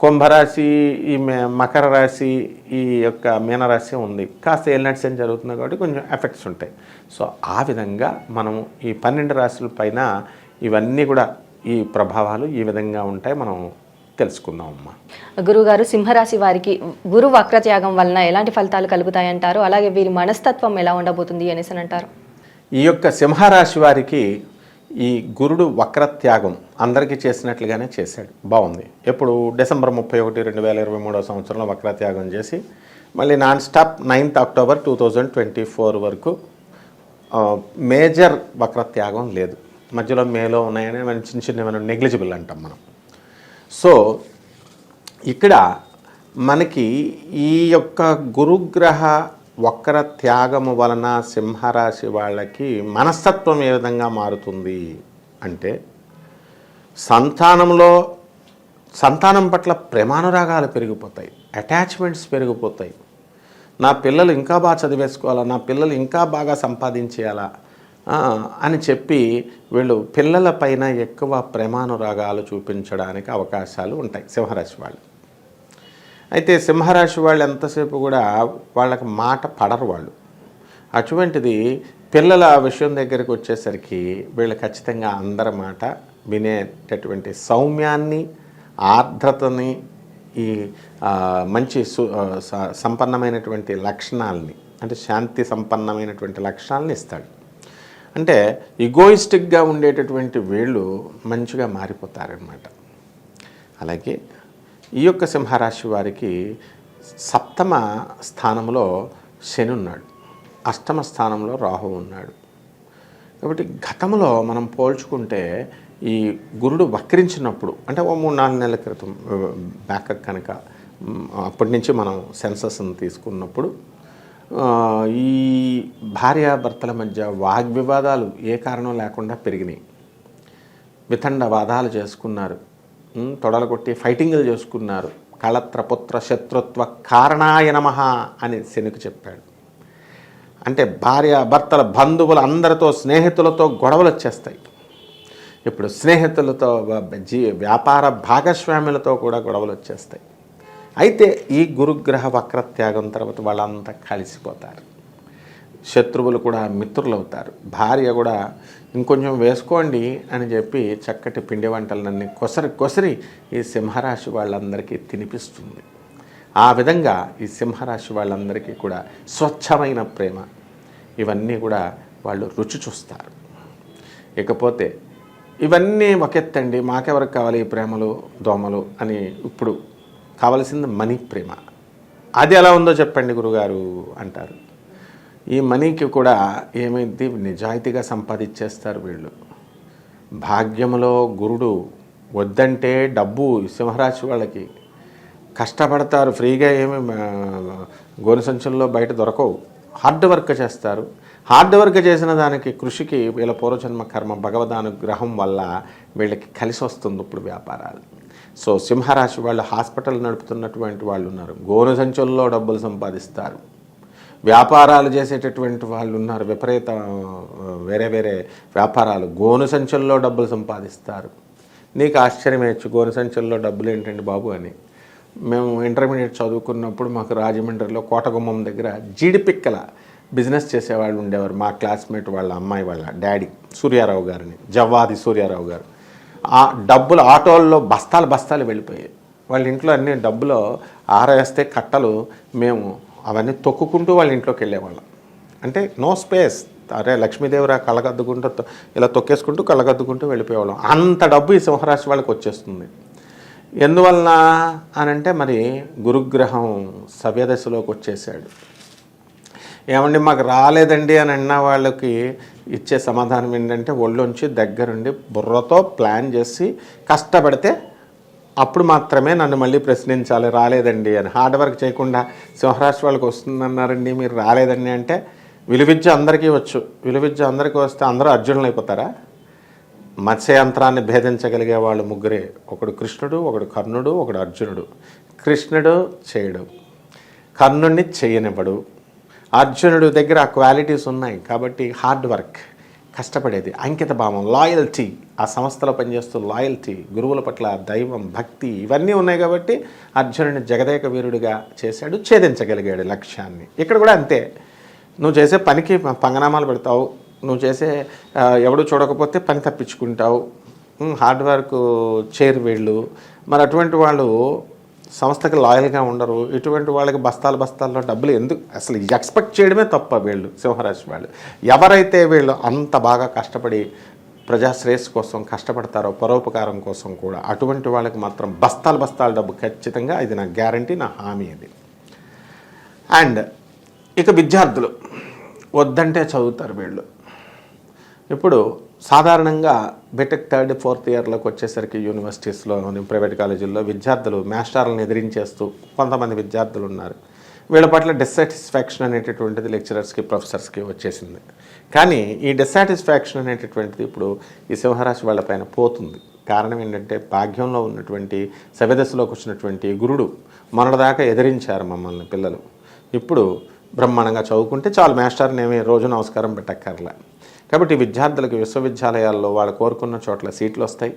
కుంభరాశి ఈ మే- మకర రాశి ఈ యొక్క మీనరాశి ఉంది. కాస్త ఏలినట్స్ ఏం జరుగుతుంది కాబట్టి కొంచెం ఎఫెక్ట్స్ ఉంటాయి. సో ఆ విధంగా మనము ఈ పన్నెండు రాశుల పైన ఇవన్నీ కూడా ఈ ప్రభావాలు ఈ విధంగా ఉంటాయి. మనం తెలుసుకుందాం అమ్మా గురువు గారు సింహరాశి వారికి గురు వక్రత్యాగం వలన ఎలాంటి ఫలితాలు కలుగుతాయంటారు? అలాగే వీరి మనస్తత్వం ఎలా ఉండబోతుంది అనేసి అని అంటారు. ఈ యొక్క సింహరాశి వారికి ఈ గురుడు వక్రత్యాగం అందరికీ చేసినట్లుగానే చేశాడు. బాగుంది. ఎప్పుడు డిసెంబర్ ముప్పై ఒకటి రెండు వేల ఇరవై మూడో సంవత్సరంలో వక్రత్యాగం చేసి మళ్ళీ non stop ninth October two thousand twenty four వరకు మేజర్ మేజర్ వక్రత్యాగం లేదు. మధ్యలో మేలో ఉన్నాయని మనం చిన్న చిన్న మనం నెగ్లిజిబుల్ అంటాం మనం. సో ఇక్కడ మనకి ఈ యొక్క గురుగ్రహ వక్ర త్యాగము వలన సింహరాశి వాళ్ళకి మనస్తత్వం ఏ విధంగా మారుతుంది అంటే సంతానంలో సంతానం పట్ల ప్రేమానురాగాలు పెరిగిపోతాయి అటాచ్మెంట్స్ పెరిగిపోతాయి. నా పిల్లలు ఇంకా బాగా చదివేసుకోవాలా నా పిల్లలు ఇంకా బాగా సంపాదించేయాలా అని చెప్పి వీళ్ళు పిల్లల పైన ఎక్కువ ప్రేమానురాగాలు చూపించడానికి అవకాశాలు ఉంటాయి సింహరాశి వాళ్ళు. అయితే సింహరాశి వాళ్ళు ఎంతసేపు కూడా వాళ్ళకి మాట పడరు వాళ్ళు. అటువంటిది పిల్లల విషయం దగ్గరికి వచ్చేసరికి వీళ్ళు ఖచ్చితంగా అందరి మాట వినేటటువంటి సౌమ్యాన్ని ఆర్ద్రతని ఈ మంచి సు సంపన్నమైనటువంటి లక్షణాలని అంటే శాంతి సంపన్నమైనటువంటి లక్షణాలని ఇస్తాడు. అంటే ఇగోయిస్టిక్గా ఉండేటటువంటి వీళ్ళు మంచిగా మారిపోతారనమాట అలాగే ఈ యొక్క సింహరాశి వారికి సప్తమ స్థానంలో శని ఉన్నాడు. అష్టమ స్థానంలో రాహు ఉన్నాడు. కాబట్టి గతంలో మనం పోల్చుకుంటే ఈ గురుడు వక్రించినప్పుడు అంటే ఓ మూడు నాలుగు నెలల క్రితం బ్యాక్ కనుక అప్పటి నుంచి మనం సెన్సస్ని తీసుకున్నప్పుడు ఈ భార్యాభర్తల మధ్య వాగ్వివాదాలు ఏ కారణం లేకుండా పెరిగినాయి. వితండ వాదాలు చేసుకున్నారు. తొడలు కొట్టి ఫైటింగ్లు చేసుకున్నారు. కళత్రపుత్ర శత్రుత్వ కారణాయ నమ అని శనుకు చెప్పాడు. అంటే భార్య భర్తల బంధువులు అందరితో స్నేహితులతో గొడవలు వచ్చేస్తాయి. ఇప్పుడు స్నేహితులతో జీ వ్యాపార భాగస్వాములతో కూడా గొడవలు వచ్చేస్తాయి. అయితే ఈ గురుగ్రహ వక్రత్యాగం తర్వాత వాళ్ళంతా కలిసిపోతారు. శత్రువులు కూడా మిత్రులు అవుతారు భార్య కూడా ఇంకొంచెం వేసుకోండి అని చెప్పి చక్కటి పిండి వంటలన్నీ కొసరి కొసరి ఈ సింహరాశి వాళ్ళందరికీ తినిపిస్తుంది. ఆ విధంగా ఈ సింహరాశి వాళ్ళందరికీ కూడా స్వచ్ఛమైన ప్రేమ. ఇవన్నీ కూడా వాళ్ళు రుచి చూస్తారు. ఇకపోతే ఇవన్నీ ఒకెత్తండి మాకెవరికి కావాలి ఈ ప్రేమలు దోమలు అని ఇప్పుడు కావలసింది మనీ ప్రేమ. అది ఎలా ఉందో చెప్పండి గురుగారు అంటారు. ఈ మనీకి కూడా ఏమైంది? నిజాయితీగా సంపాదించేస్తారు వీళ్ళు. భాగ్యములో గురుడు వద్దంటే డబ్బు సింహరాశి వాళ్ళకి. కష్టపడతారు ఫ్రీగా ఏమి గోను సంచుల్లో బయట దొరకవు. హార్డ్ వర్క్ చేస్తారు. హార్డ్ వర్క్ చేసిన దానికి కృషికి వీళ్ళ పూర్వజన్మ కర్మ భగవదానుగ్రహం వల్ల వీళ్ళకి కలిసి వస్తుంది ఇప్పుడు వ్యాపారాలు. సో సింహరాశి వాళ్ళు హాస్పిటల్ నడుపుతున్నటువంటి వాళ్ళు ఉన్నారు. గోను సంచుల్లో డబ్బులు సంపాదిస్తారు. వ్యాపారాలు చేసేటటువంటి వాళ్ళు ఉన్నారు. విపరీత వేరే వేరే వ్యాపారాలు. గోను సంచుల్లో డబ్బులు సంపాదిస్తారు. నీకు ఆశ్చర్యం వేయచ్చు. గోను సంచుల్లో డబ్బులు ఏంటండి బాబు అని. మేము ఇంటర్మీడియట్ చదువుకున్నప్పుడు మాకు రాజమండ్రిలో కోటగుమ్మం దగ్గర జీడిపిక్కల బిజినెస్ చేసేవాళ్ళు ఉండేవారు. మా క్లాస్మేట్ వాళ్ళ అమ్మాయి వాళ్ళ డాడీ సూర్యారావు గారిని జవ్వాది సూర్యారావు గారు. ఆ డబ్బులు ఆటోల్లో బస్తాలు బస్తాలు వెళ్ళిపోయాయి. వాళ్ళ ఇంట్లో అన్ని డబ్బులో ఆరేస్తే కట్టలు మేము అవన్నీ తొక్కుకుంటూ వాళ్ళ ఇంట్లోకి వెళ్ళేవాళ్ళం. అంటే నో స్పేస్ అరే లక్ష్మీదేవరా కళ్ళగద్దుకుంటూ ఇలా తొక్కేసుకుంటూ కళ్ళగద్దుకుంటూ వెళ్ళిపోయేవాళ్ళం. అంత డబ్బు ఈ సింహరాశి వాళ్ళకి వచ్చేస్తుంది. ఎందువలన అని అంటే మరి గురుగ్రహం సవ్యదశలోకి వచ్చేసాడు ఏమండి మాకు రాలేదండి అని అన్న వాళ్ళకి ఇచ్చే సమాధానం ఏంటంటే ఒళ్ళొంచి దగ్గరుండి బుర్రతో ప్లాన్ చేసి కష్టపడితే అప్పుడు మాత్రమే నన్ను మళ్ళీ ప్రశ్నించాలి రాలేదండి అని. హార్డ్ వర్క్ చేయకుండా సింహరాశి వాళ్ళకి వస్తుందన్నారండి మీరు రాలేదండి అంటే విలువిద్య అందరికీ వచ్చు. విలువిద్య అందరికీ వస్తే అందరూ అర్జునులు అయిపోతారా? మత్స్యంత్రాన్ని భేదించగలిగే వాళ్ళు ముగ్గురే. ఒకడు కృష్ణుడు ఒకడు కర్ణుడు ఒకడు అర్జునుడు. కృష్ణుడు చేయడు. కర్ణుడిని చేయనివ్వడు. అర్జునుడు దగ్గర ఆ క్వాలిటీస్ ఉన్నాయి కాబట్టి హార్డ్ వర్క్. కష్టపడేది. అంకిత భావం లాయల్టీ ఆ సంస్థలో పనిచేస్తూ లాయల్టీ గురువుల పట్ల దైవం భక్తి ఇవన్నీ ఉన్నాయి కాబట్టి అర్జునుడిని జగదేక వీరుడిగా చేశాడు ఛేదించగలిగాడు లక్ష్యాన్ని. ఇక్కడ కూడా అంతే. నువ్వు చేసే పనికి పంగనామాలు పెడతావు నువ్వు చేసే ఎవడు చూడకపోతే పని తప్పించుకుంటావు ఉమ్, హార్డ్ వర్క్ చేరు మరి అటువంటి వాళ్ళు సంస్థకి లాయల్గా ఉండరు. ఇటువంటి వాళ్ళకి బస్తాలు బస్తాల్లో డబ్బులు ఎందుకు? అసలు ఎక్స్పెక్ట్ చేయడమే తప్ప వీళ్ళు సింహరాశి వాళ్ళు. ఎవరైతే వీళ్ళు అంత బాగా కష్టపడి ప్రజాశ్రేయస్సు కోసం కష్టపడతారో పరోపకారం కోసం కూడా అటువంటి వాళ్ళకి మాత్రం బస్తాలు బస్తాల డబ్బు ఖచ్చితంగా ఇది నా గ్యారంటీ నా హామీ ఇది అండ్ ఇక విద్యార్థులు వద్దంటే చదువుతారు వీళ్ళు. ఇప్పుడు సాధారణంగా బీటెక్ థర్డ్ ఫోర్త్ ఇయర్లోకి వచ్చేసరికి యూనివర్సిటీస్లో ప్రైవేట్ కాలేజీల్లో విద్యార్థులు మాస్టర్లను ఎదిరించేస్తూ కొంతమంది విద్యార్థులు ఉన్నారు. వీళ్ళ పట్ల డిస్సాటిస్ఫాక్షన్ అనేటటువంటిది లెక్చరర్స్కి ప్రొఫెసర్స్కి వచ్చేసింది. కానీ ఈ డిస్సాటిస్ఫాక్షన్ అనేటటువంటిది ఇప్పుడు ఈ సింహరాశి వాళ్ళపైన పోతుంది. కారణం ఏంటంటే భాగ్యంలో ఉన్నటువంటి సవ్యదశలోకి వచ్చినటువంటి గురుడు మొన్నటిదాకా ఎదిరించారు మమ్మల్ని పిల్లలు. ఇప్పుడు బ్రహ్మాండంగా చదువుకుంటే చాలు మాస్టర్ని ఏమి రోజు నమస్కారం పెట్టక్కర్లే. కాబట్టి విద్యార్థులకు విశ్వవిద్యాలయాల్లో వాళ్ళు కోరుకున్న చోట్ల సీట్లు వస్తాయి.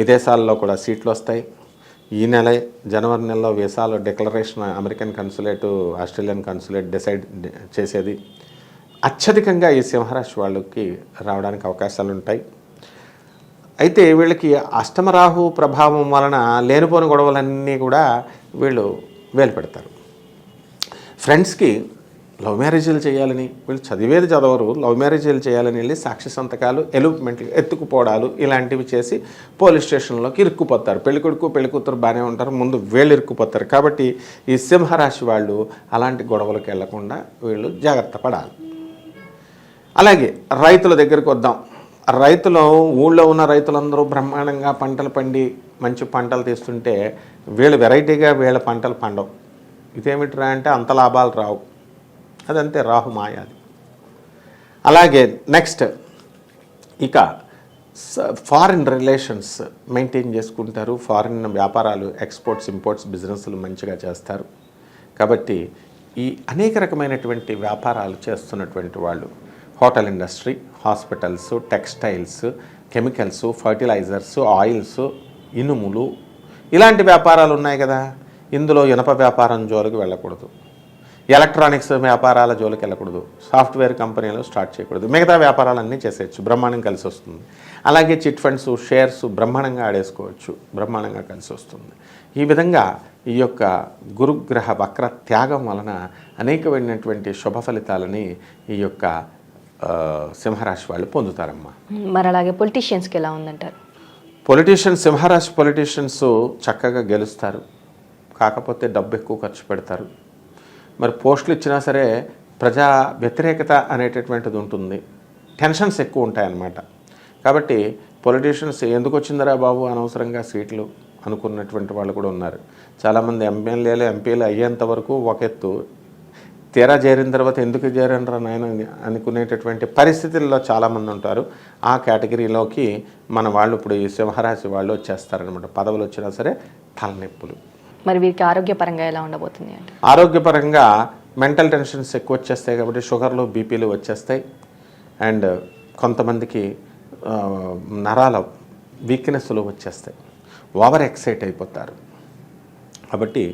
విదేశాల్లో కూడా సీట్లు వస్తాయి. ఈ నెల జనవరి నెలలో వీసాలు declaration American consulate Australian consulate decide చేసేది. అత్యధికంగా ఈ సింహరాశి వాళ్ళకి రావడానికి అవకాశాలు ఉంటాయి. అయితే వీళ్ళకి అష్టమరాహు ప్రభావం వలన లేనిపోని గొడవలన్నీ కూడా వీళ్ళు వేలు పెడతారు. ఫ్రెండ్స్కి లవ్ మ్యారేజీలు చేయాలని వీళ్ళు చదివేది చదవరు లవ్ మ్యారేజీలు చేయాలని వెళ్ళి సాక్షి సంతకాలు ఎలుప్మెంట్లు ఎత్తుకుపోవడాలు ఇలాంటివి చేసి పోలీస్ స్టేషన్లోకి ఇరుక్కుపోతారు. పెళ్ళికొడుకు పెళ్ళికూతురు బాగానే ఉంటారు ముందు వీళ్ళు ఇరుక్కుపోతారు. కాబట్టి ఈ సింహరాశి వాళ్ళు అలాంటి గొడవలకు వెళ్ళకుండా వీళ్ళు జాగ్రత్త పడాలి. అలాగే రైతుల దగ్గరికి వద్దాం. రైతులు ఊళ్ళో ఉన్న రైతులందరూ బ్రహ్మాండంగా పంటలు పండి మంచి పంటలు తీస్తుంటే వీళ్ళు వెరైటీగా వీళ్ళ పంటలు పండవు. ఇదేమిట్రా అంటే అంత లాభాలు రావు. అదంతే రాహు మాయాది. అలాగే నెక్స్ట్ ఇక ఫారిన్ రిలేషన్స్ మెయింటైన్ చేసుకుంటారు. ఫారిన్ వ్యాపారాలు ఎక్స్పోర్ట్స్ ఇంపోర్ట్స్ బిజినెస్లు మంచిగా చేస్తారు. కాబట్టి ఈ అనేక రకమైనటువంటి వ్యాపారాలు చేస్తున్నటువంటి వాళ్ళు hotel industry hospitals textiles chemicals fertilisers oils ఇనుములు ఇలాంటి వ్యాపారాలు ఉన్నాయి కదా. ఇందులో ఇనప వ్యాపారం జోలికి వెళ్ళకూడదు. ఎలక్ట్రానిక్స్ వ్యాపారాల జోలికి వెళ్ళకూడదు. సాఫ్ట్వేర్ కంపెనీలు స్టార్ట్ చేయకూడదు. మిగతా వ్యాపారాలన్నీ చేసేయచ్చు. బ్రహ్మాండం కలిసి వస్తుంది. అలాగే చిట్ ఫండ్స్ షేర్స్ బ్రహ్మాండంగా ఆడేసుకోవచ్చు. బ్రహ్మాండంగా కలిసి వస్తుంది. ఈ విధంగా ఈ యొక్క గురుగ్రహ వక్ర త్యాగం వలన అనేకమైనటువంటి శుభ ఫలితాలని ఈ యొక్క సింహరాశి వాళ్ళు పొందుతారమ్మా. మరి అలాగే పొలిటీషియన్స్కి ఎలా ఉందంటారు? పొలిటీషియన్స్ సింహరాశి పొలిటీషియన్స్ చక్కగా గెలుస్తారు. కాకపోతే డబ్బు ఎక్కువ ఖర్చు పెడతారు. మరి పోస్టులు ఇచ్చినా సరే ప్రజా వ్యతిరేకత అనేటటువంటిది ఉంటుంది. టెన్షన్స్ ఎక్కువ ఉంటాయన్నమాట. కాబట్టి పొలిటీషియన్స్ ఎందుకు వచ్చిందరా బాబు అనవసరంగా సీట్లు అనుకున్నటువంటి వాళ్ళు కూడా ఉన్నారు. చాలామంది ఎమ్మెల్యేలు ఎంపీలు అయ్యేంత వరకు ఒక ఎత్తు. తీరా చేరిన తర్వాత ఎందుకు చేరనరా నాయన అనుకునేటటువంటి పరిస్థితుల్లో చాలామంది ఉంటారు. ఆ కేటగిరీలోకి మన వాళ్ళు ఇప్పుడు ఈ సింహరాశి వాళ్ళు వచ్చేస్తారనమాట పదవులు వచ్చినా సరే తలనొప్పులు. మరి వీరికి ఆరోగ్యపరంగా ఎలా ఉండబోతుంది అంటే ఆరోగ్యపరంగా మెంటల్ టెన్షన్స్ ఎక్కువ వచ్చేస్తాయి కాబట్టి షుగర్లు బీపీలు వచ్చేస్తాయి. అండ్ కొంతమందికి నరాల వీక్నెస్లు వచ్చేస్తాయి. ఓవర్ ఎక్సైట్ అయిపోతారు. కాబట్టి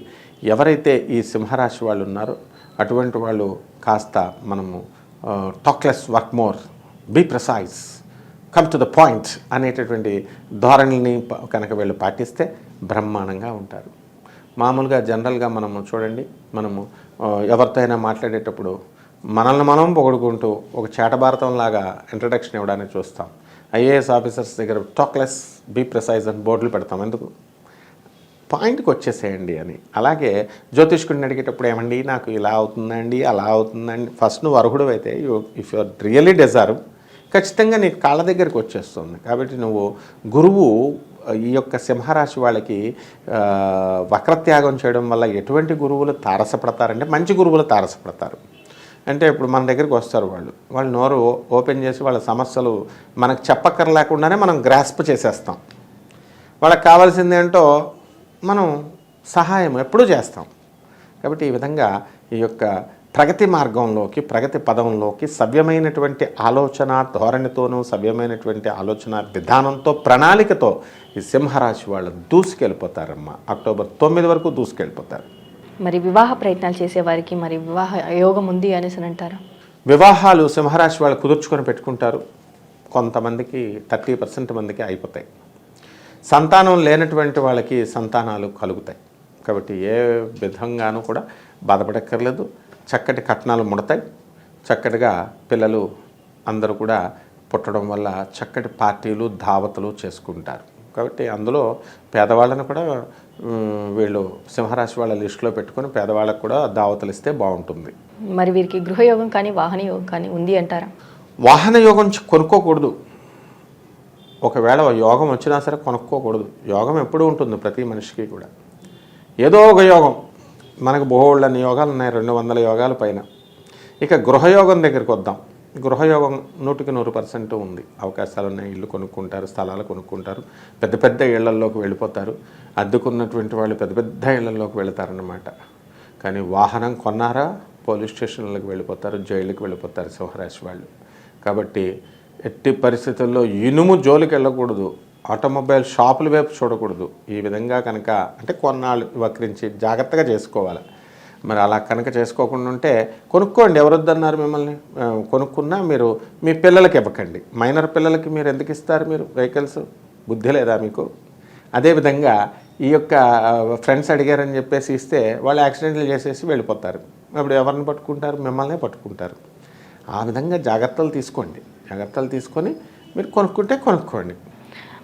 ఎవరైతే ఈ సింహరాశి వాళ్ళు ఉన్నారో అటువంటి వాళ్ళు కాస్త మనము talk less work more be precise come to the point అనేటటువంటి ధోరణిని కనుక వీళ్ళు పాటిస్తే బ్రహ్మాండంగా ఉంటారు. మామూలుగా జనరల్గా మనము చూడండి మనము ఎవరితో అయినా మాట్లాడేటప్పుడు మనల్ని మనం పొగుడుకుంటూ ఒక చేటభారతం లాగా ఇంట్రడక్షన్ ఇవ్వడానికి చూస్తాం. ఐఏఎస్ ఆఫీసర్స్ దగ్గర టాక్లెస్ బీ ప్రెసైజ్ అని బోర్డులు పెడతాం. ఎందుకు? పాయింట్కి వచ్చేసేయండి అని. అలాగే జ్యోతిష్కుడిని అడిగేటప్పుడు ఏమండి నాకు ఇలా అవుతుందండి అలా అవుతుందండి. ఫస్ట్ నువ్వు అర్హుడు అయితే you if you are really deserve ఖచ్చితంగా నీకు కాళ్ళ దగ్గరికి వచ్చేస్తుంది. కాబట్టి నువ్వు గురువు ఈ యొక్క సింహరాశి వాళ్ళకి వక్రత్యాగం చేయడం వల్ల ఎటువంటి గురువులు తారసపడతారంటే మంచి గురువులు తారసపడతారు. అంటే ఇప్పుడు మన దగ్గరికి వస్తారు వాళ్ళు. వాళ్ళు నోరు ఓపెన్ చేసి వాళ్ళ సమస్యలు మనకు చెప్పక్కర్లేకుండానే మనం గ్రాస్ప్ చేసేస్తాం. వాళ్ళకి కావాల్సింది ఏంటో మనం సహాయం ఎప్పుడూ చేస్తాం. కాబట్టి ఈ విధంగా ఈ యొక్క ప్రగతి మార్గంలోకి ప్రగతి పదంలోకి సవ్యమైనటువంటి ఆలోచన ధోరణితోనూ సవ్యమైనటువంటి ఆలోచన విధానంతో ప్రణాళికతో ఈ సింహరాశి వాళ్ళు దూసుకెళ్ళిపోతారమ్మా. అక్టోబర్ తొమ్మిది వరకు దూసుకెళ్ళిపోతారు. మరి వివాహ ప్రయత్నాలు చేసే వారికి మరి వివాహ యోగం ఉంది అనేసి అని అంటారా? వివాహాలు సింహరాశి వాళ్ళు కుదుర్చుకొని పెట్టుకుంటారు. కొంతమందికి థర్టీ పర్సెంట్ మందికి అయిపోతాయి. సంతానం లేనటువంటి వాళ్ళకి సంతానాలు కలుగుతాయి. కాబట్టి ఏ విధంగానూ కూడా బాధపడక్కర్లేదు. చక్కటి కట్నాలు ముడతాయి. చక్కటిగా పిల్లలు అందరూ కూడా పుట్టడం వల్ల చక్కటి పార్టీలు ధావతులు చేసుకుంటారు. కాబట్టి అందులో పేదవాళ్ళని కూడా వీళ్ళు సింహరాశి వాళ్ళ లిస్టులో పెట్టుకొని పేదవాళ్ళకు కూడా దావతలు ఇస్తే బాగుంటుంది. మరి వీరికి గృహయోగం కానీ వాహన యోగం కానీ ఉంది అంటారా? వాహన యోగం కొనుక్కోకూడదు. ఒకవేళ యోగం వచ్చినా సరే కొనుక్కోకూడదు. యోగం ఎప్పుడూ ఉంటుంది ప్రతి మనిషికి కూడా. ఏదో ఒక యోగం. మనకు బోహోళ్ళని యోగాలు ఉన్నాయి రెండు వందల యోగాల పైన. ఇక గృహయోగం దగ్గరికి వద్దాం. గృహయోగం నూటికి నూరు పర్సెంట్ ఉంది. అవకాశాలు ఉన్నాయి ఇల్లు కొనుక్కుంటారు స్థలాలు కొనుక్కుంటారు. పెద్ద పెద్ద ఇళ్ళల్లోకి వెళ్ళిపోతారు. అద్దుకున్నటువంటి వాళ్ళు పెద్ద పెద్ద ఇళ్ళల్లోకి వెళతారన్నమాట. కానీ వాహనం కొన్నారా? పోలీస్ స్టేషన్లకు వెళ్ళిపోతారు జైలుకి వెళ్ళిపోతారు సింహరాశి వాళ్ళు. కాబట్టి ఎట్టి పరిస్థితుల్లో ఇనుము జోలికి వెళ్ళకూడదు. ఆటోమొబైల్ షాపుల వైపు చూడకూడదు. ఈ విధంగా కనుక అంటే కొన్నాళ్ళు వక్రించి జాగ్రత్తగా చేసుకోవాలి. మరి అలా కనుక చేసుకోకుండా ఉంటే కొనుక్కోండి ఎవరొద్దన్నారు మిమ్మల్ని? కొనుక్కున్నా మీరు మీ పిల్లలకి ఇవ్వకండి. మైనర్ పిల్లలకి మీరు ఎందుకు ఇస్తారు మీరు వెహికల్స్? బుద్ధి లేదా మీకు? అదేవిధంగా ఈ యొక్క ఫ్రెండ్స్ అడిగారని చెప్పేసి ఇస్తే వాళ్ళు యాక్సిడెంట్లు చేసేసి వెళ్ళిపోతారు. అప్పుడు ఎవరిని పట్టుకుంటారు? మిమ్మల్నే పట్టుకుంటారు. ఆ విధంగా జాగ్రత్తలు తీసుకోండి. జాగ్రత్తలు తీసుకొని మీరు కొనుక్కుంటే కొనుక్కోండి.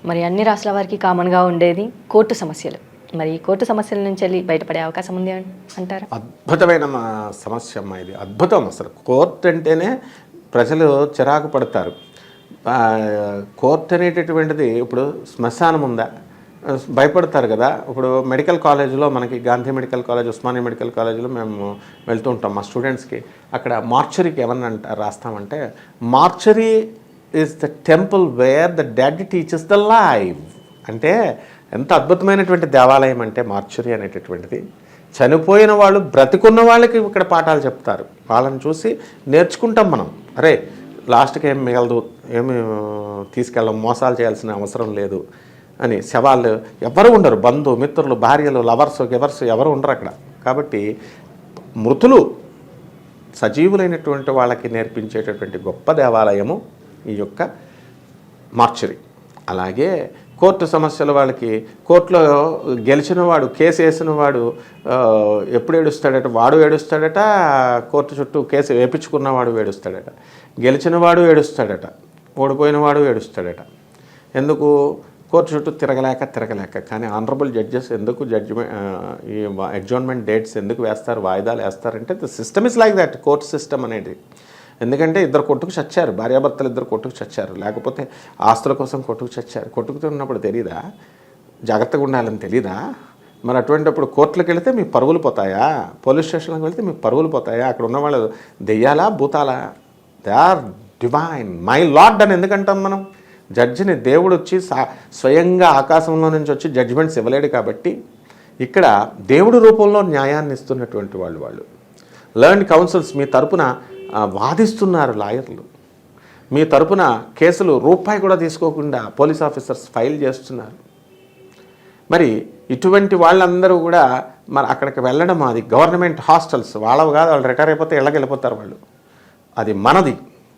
మరి అన్ని రాష్ట్రాల వారికి కామన్గా ఉండేది కోర్టు సమస్యలు. మరి ఈ కోర్టు సమస్యల నుంచి వెళ్ళి బయటపడే అవకాశం ఉంది అంటారు? అద్భుతమైన మా సమస్య అమ్మా ఇది. అద్భుతం అసలు. కోర్టు అంటేనే ప్రజలు చిరాకు పడతారు. కోర్టు అనేటటువంటిది ఇప్పుడు శ్మశానం ఉందా? భయపడతారు కదా. ఇప్పుడు మెడికల్ కాలేజీలో మనకి Gandhi medical college Osmania medical కాలేజీలో మేము వెళ్తూ ఉంటాం మా స్టూడెంట్స్కి. అక్కడ మార్చరీకి ఏమన్నా అంట రాస్తామంటే mortuary is the temple where the dead teachers the live అంటే ఎంత అద్భుతమైనటువంటి దేవాలయం అంటే మార్చురి అనేటటువంటిది. చనిపోయిన వాళ్ళు బ్రతికున్న వాళ్ళకి ఇక్కడ పాఠాలు చెప్తారు. వాళ్ళని చూసి నేర్చుకుంటాం మనం. అరే లాస్ట్కి ఏం మిగలదు ఏమి తీసుకెళ్ళం మోసాలు చేయాల్సిన అవసరం లేదు అని శవాలు ఎవరు ఉండరు. బంధు మిత్రులు భార్యలు లవర్స్ గెవర్స్ ఎవరు ఉండరు అక్కడ. కాబట్టి మృతులు సజీవులైనటువంటి వాళ్ళకి నేర్పించేటటువంటి గొప్ప దేవాలయము ఈ యొక్క మార్చరీ. అలాగే కోర్టు సమస్యల వాళ్ళకి కోర్టులో గెలిచిన వాడు కేసు వేసిన వాడు ఎప్పుడు ఏడుస్తాడట? వాడు ఏడుస్తాడట కోర్టు చుట్టూ కేసు వేపించుకున్నవాడు ఏడుస్తాడట. గెలిచిన వాడు ఏడుస్తాడట ఓడిపోయిన వాడు ఏడుస్తాడట. ఎందుకు? కోర్టు చుట్టూ తిరగలేక తిరగలేక. కానీ ఆనరబుల్ జడ్జెస్ ఎందుకు జడ్జిమెంట్ ఈ ఎగ్జాన్మెంట్ డేట్స్ ఎందుకు వేస్తారు వాయిదాలు వేస్తారంటే the system is like that. Court system అనేది. ఎందుకంటే ఇద్దరు కొట్టుకు చచ్చారు భార్యాభర్తలు ఇద్దరు కొట్టుకు చచ్చారు లేకపోతే ఆస్తుల కోసం కొట్టుకు చచ్చారు. కొట్టుకుతున్నప్పుడు తెలీదా? జాగ్రత్తగా ఉండాలని తెలీదా? మరి అటువంటిప్పుడు కోర్టులకు వెళితే మీ పరుగులు పోతాయా? పోలీస్ స్టేషన్లకు వెళ్తే మీ పరుగులు పోతాయా? అక్కడ ఉన్న వాళ్ళు దెయ్యాలా భూతాలా? They are divine my lord అని ఎందుకంటాం మనం? జడ్జిని దేవుడు వచ్చి స్వయంగా ఆకాశంలో నుంచి వచ్చి జడ్జిమెంట్స్ ఇవ్వలేడు కాబట్టి ఇక్కడ దేవుడి రూపంలో న్యాయాన్ని ఇస్తున్నటువంటి వాళ్ళు వాళ్ళు. లర్న్ కౌన్సిల్స్ మీ తరపున వాదిస్తున్నారు లాయర్లు. మీ తరపున కేసులు రూపాయి కూడా తీసుకోకుండా పోలీస్ ఆఫీసర్స్ ఫైల్ చేస్తున్నారు. మరి ఇటువంటి వాళ్ళందరూ కూడా మరి అక్కడికి వెళ్ళడం అది గవర్నమెంట్ హాస్టల్స్ వాళ్ళవి కాదు వాళ్ళు రిటైర్ అయిపోతే ఇళ్ళకి వెళ్ళిపోతారు వాళ్ళు. అది మనది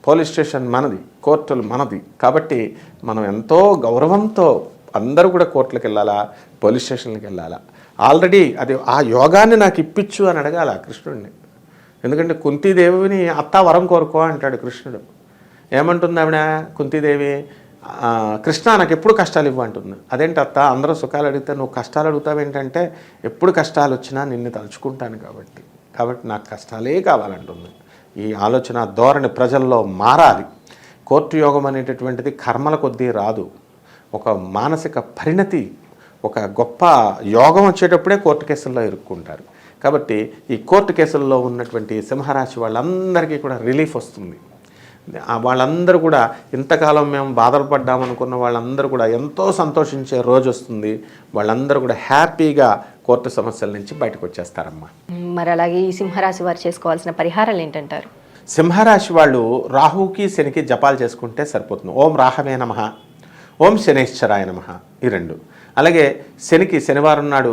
పోలీస్ స్టేషన్ మనది కోర్టులు మనది. కాబట్టి మనం ఎంతో గౌరవంతో అందరూ కూడా కోర్టులకు వెళ్ళాలా పోలీస్ స్టేషన్లకు వెళ్ళాలా? ఆల్రెడీ అది ఆ యోగాన్ని నాకు ఇప్పించు అని అడగాల కృష్ణుడిని. ఎందుకంటే కుంతీదేవిని అత్త వరం కోరుకో అంటాడు కృష్ణుడు. ఏమంటుంది ఆవిడ? కుంతీదేవి కృష్ణ నాకు ఎప్పుడు కష్టాలు ఇవ్వు అంటుంది. అదేంటి అత్త? అందరూ సుఖాలు అడిగితే నువ్వు కష్టాలు అడుగుతావు ఏంటంటే ఎప్పుడు కష్టాలు వచ్చినా నిన్ను తలుచుకుంటాను కాబట్టి. కాబట్టి నాకు కష్టాలే కావాలంటుంది. ఈ ఆలోచన ధోరణి ప్రజల్లో మారాలి. కోర్టు యోగం అనేటటువంటిది కర్మల కొద్దీ రాదు. ఒక మానసిక పరిణతి ఒక గొప్ప యోగం వచ్చేటప్పుడే కోర్టు కేసుల్లో ఇరుక్కుంటారు. కాబట్టి ఈ కోర్టు కేసుల్లో ఉన్నటువంటి సింహరాశి వాళ్ళందరికీ కూడా రిలీఫ్ వస్తుంది. వాళ్ళందరూ కూడా ఇంతకాలం మేము బాధలు పడ్డామనుకున్న వాళ్ళందరూ కూడా ఎంతో సంతోషించే రోజు వస్తుంది. వాళ్ళందరూ కూడా హ్యాపీగా కోర్టు సమస్యల నుంచి బయటకు వచ్చేస్తారమ్మా. మరి అలాగే ఈ సింహరాశి వారు చేసుకోవాల్సిన పరిహారాలు ఏంటంటారు? సింహరాశి వాళ్ళు రాహుకి శనికి జపాలు చేసుకుంటే సరిపోతుంది. ఓం రాహవే నమ. ఓం శనేశ్వరాయ నమ. ఈ రెండు. అలాగే శనికి శనివారం నాడు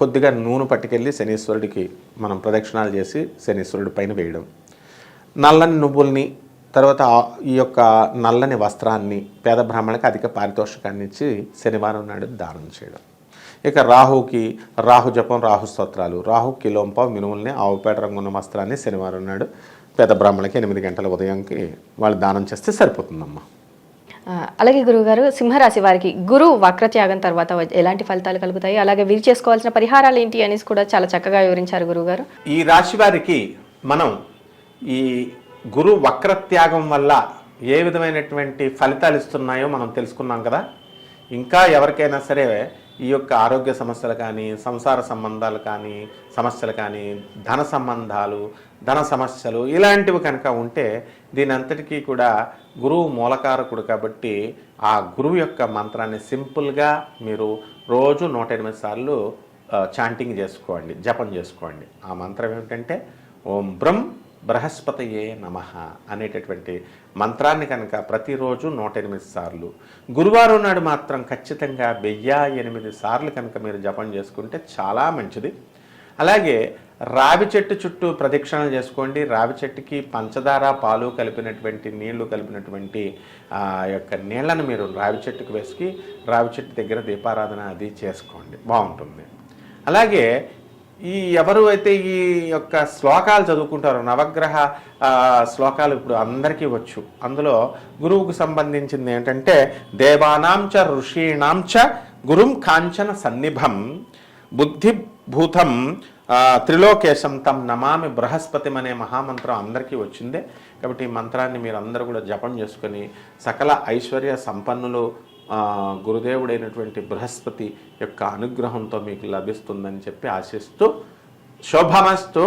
కొద్దిగా నూనె పట్టుకెళ్ళి శనీశ్వరుడికి మనం ప్రదక్షిణాలు చేసి శనీశ్వరుడి పైన వేయడం. నల్లని నువ్వుల్ని తర్వాత ఈ యొక్క నల్లని వస్త్రాన్ని పేద బ్రాహ్మణకి అధిక పారితోషికాన్ని ఇచ్చి శనివారం నాడు దానం చేయడం. ఇక రాహుకి రాహు జపం రాహు స్తోత్రాలు. రాహు కిలోంప మినుముల్ని ఆవుపేట రంగున్న వస్త్రాన్ని శనివారం నాడు పేద బ్రాహ్మణకి ఎనిమిది గంటల ఉదయంకి వాళ్ళు దానం చేస్తే సరిపోతుందమ్మా. అలాగే గురువుగారు సింహరాశి వారికి గురువు వక్రత్యాగం తర్వాత ఎలాంటి ఫలితాలు కలుగుతాయి? అలాగే వీరు చేసుకోవాల్సిన పరిహారాలు ఏంటి అనేసి కూడా చాలా చక్కగా వివరించారు గురువుగారు. ఈ రాశి వారికి మనం ఈ గురు వక్రత్యాగం వల్ల ఏ విధమైనటువంటి ఫలితాలు ఇస్తున్నాయో మనం తెలుసుకున్నాం కదా. ఇంకా ఎవరికైనా సరే ఈ యొక్క ఆరోగ్య సమస్యలు కానీ సంసార సంబంధాలు కానీ సమస్యలు కానీ ధన సంబంధాలు ధన సమస్యలు ఇలాంటివి కనుక ఉంటే దీని అంతటికీ కూడా గురువు మూలకారకుడు కాబట్టి ఆ గురువు యొక్క మంత్రాన్ని సింపుల్గా మీరు రోజు నూట ఎనిమిది సార్లు చాంటింగ్ చేసుకోండి జపం చేసుకోండి. ఆ మంత్రం ఏమిటంటే ఓం బ్రహ్మ బృహస్పతయే నమ అనేటటువంటి మంత్రాన్ని కనుక ప్రతిరోజు నూట ఎనిమిది సార్లు. గురువారం నాడు మాత్రం ఖచ్చితంగా వెయ్యి ఎనిమిది సార్లు కనుక మీరు జపం చేసుకుంటే చాలా మంచిది. అలాగే రావి చెట్టు చుట్టూ ప్రదక్షిణలు చేసుకోండి. రావి చెట్టుకి పంచదార పాలు కలిపినటువంటి నీళ్ళు కలిపినటువంటి ఆ యొక్క నీళ్ళను మీరు రావి చెట్టుకు వేసుకి రావి చెట్టు దగ్గర దీపారాధన అది చేసుకోండి. బాగుంటుంది. అలాగే ఈ ఎవరు అయితే ఈ యొక్క శ్లోకాలు చదువుకుంటారో నవగ్రహ శ్లోకాలు ఇప్పుడు అందరికీ వచ్చు. అందులో గురువుకు సంబంధించింది ఏంటంటే దేవానాం చ ఋషీణాం చ గురుం కాంచన సన్నిభం బుద్ధిభూతం త్రిలోకేశం తమ్ నమామి బృహస్పతిం అనే మహామంత్రం అందరికీ వచ్చిందే. కాబట్టి ఈ మంత్రాన్ని మీరు అందరూ కూడా జపం చేసుకొని సకల ఐశ్వర్య సంపన్నులు గురుదేవుడైనటువంటి బృహస్పతి యొక్క అనుగ్రహంతో మీకు లభిస్తుందని చెప్పి ఆశిస్తూ శుభమస్తు.